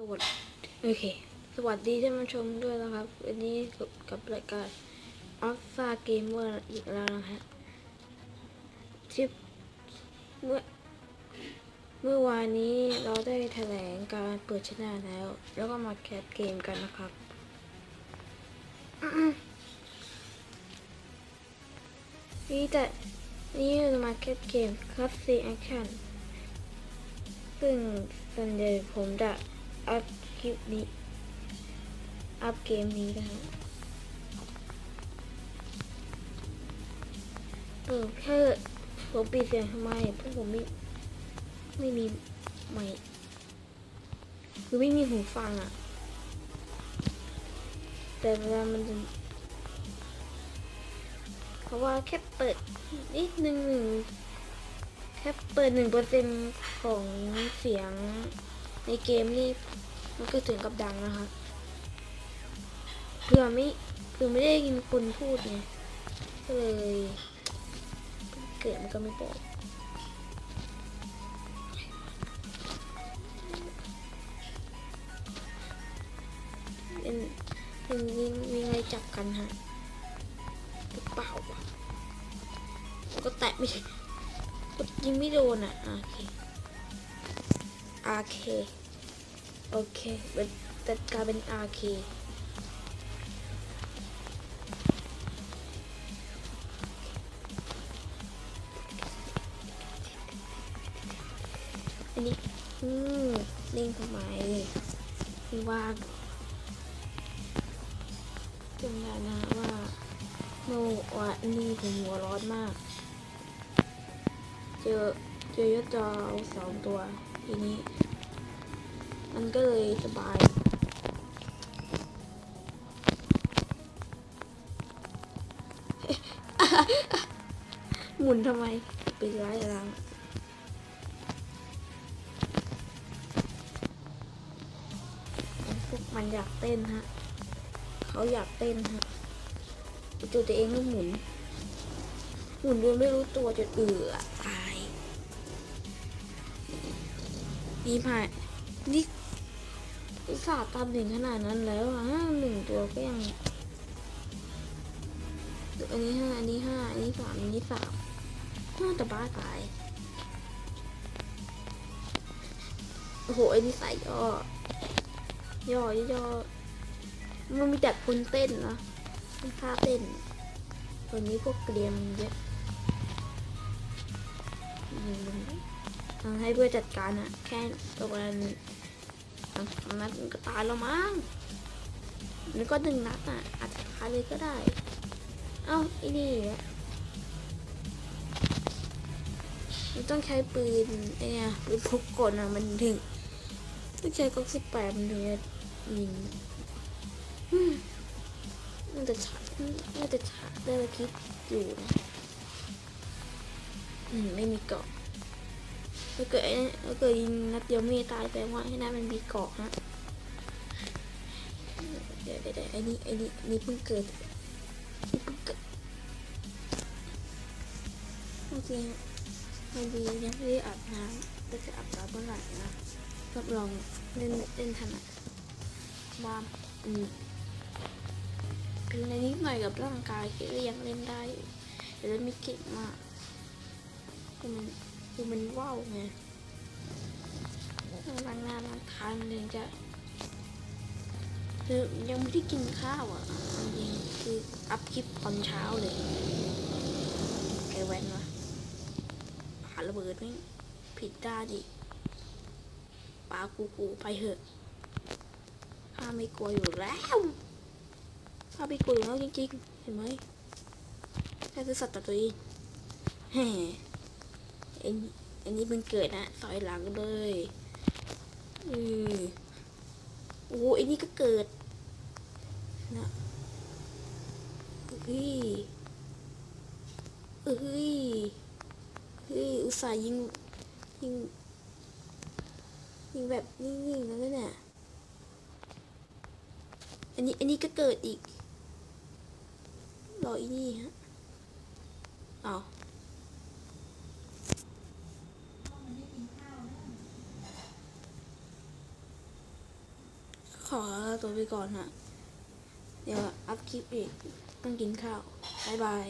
สวัสดีโอเค สวัสดีท่านผู้ชมด้วยนะครับวันนี้กับรายการออฟซาเกมเมอร์อีกแล้วนะฮะที่เมื่อเมื่อวานนี้เราได้แถลงการเปิดชนะแล้ว แล้วก็มาแคสเกมกันนะครับนี่แต่นี่มาแคสเกมคลาสสิกแอคชั่นซึ่งส่วนใหญ่ผมจะ อัพคลิปนี้ อัพเกมนี้นะฮะเออแค่ผมปิดเสียงทำไมเพราะผมไม่ไม่มีไม่คือไม่มีหูฟังอะแต่เวลามันจะเพราะว่าแค่เปิดนิดนึงหนึ่งแค่เปิดหนึ่งเปอร์เซ็นของเสียง ในเกมนี่มันก็ถึงกับดังนะคะเพื่อไม่เพื่อไม่ได้ยินคนพูดไงก็เลยเกิดมันก็ไม่บอกเป็นเป็นวิ่งวิ่งไล่จับกันฮะหรือเปล่าวะก็แตะไม่กดยิงไม่โดนอะโอเค โอเคโอเคเป็นจัดการเป็นอาเคอันนี้ อืมเล่นทำไมไม่ว่างจำได้นะว่าเมื่อวานนี้ผมหัวร้อนมาก เจอเจอยอดจอสองตัว ทีนี้ มันก็เลยสบายหมุนทำไมเป็นร้ายรังพวกมันอยากเต้นฮะ เขาอยากเต้นฮะจู่ตัวเองก็หมุน หมุนโดยไม่รู้ตัวจนเอือ นี่ผ่านนี่อุตส่าห์ตามถึงขนาดนั้นแล้วอะหนึ่งตัวก็ยังอันนี้ห้าอันนี้ห้าอันนี้สามอันนี้สามน่าจะบ้าตาย โอ้โห อันนี้ใส่ย่อ ย่อย่อมันมีแต่คนเต้นนะม่ค่าเต้นวันนี้พวกเกรียมเยอะอือ ให้เพื่อจัดการอะแค่ตัวนั้นนัดก็ตายแล้วมั้งแล้วก็หนึ่งนัดอะอาจจะตายเลยก็ได้ เอ้าอ้นี่มันต้องใช้ปืนไอ้เนี่ยปืนพกกลอะมันถึงต้องใช้ก๊อกสิบแปดมันถึงจะยิงน่าจะชัดน่าจะชัดได้ละคิดอยู่นะอืมไม่มีเกาะ ถ้าเกิดถ้าเกิดยิงนัดเดียวไม่ตายแปลว่าให้น้ามันมีเกาะฮะเดี๋ยวเดี๋ยวไอ้นี่ไอ้นี่นี่เพิ่งเกิดเพิ่งเกิดโอเคฮะมันดียังไม่ได้อาบน้ำแต่จะอาบน้ำเมื่อไหร่นะรับรองเล่นเล่นถนัดบ้ามอืมคือในนิดหน่อยกับร่างกายก็ยังเล่นได้อยู่แต่เล่นไม่เก่งมากคืมัน คือมันว่าวไงล้างหน้าล้างทางเลยจะคือยังไม่ได้กินข้าวอะจริงคืออัพคลิปตอนเช้าเลยแกแวนวะหาระเบิดไหมผิดด้าดิปากูกูไปเถอะข้าไม่กลัวอยู่แล้วข้าไม่กลัวอยู่แล้วจริงๆ เห็นไหมแค่คือสัตว์ตัวเองแฮ่ อันนี้อันนี้มันเกิดนะสอยหลังเลยอือโอ้อันนี้ก็เกิดนะเฮ้ยเฮ้ยเฮ้ยอุตส่าห์ยิงยิงยิงแบบนิ่งๆแล้วเนี่ยอันนี้อันนี้ก็เกิดอีกรออีนี่ฮะอ้าว ขอตัวไปก่อนฮะ เดี๋ยวอัพคลิปอีกต้องกินข้าว บ๊ายบาย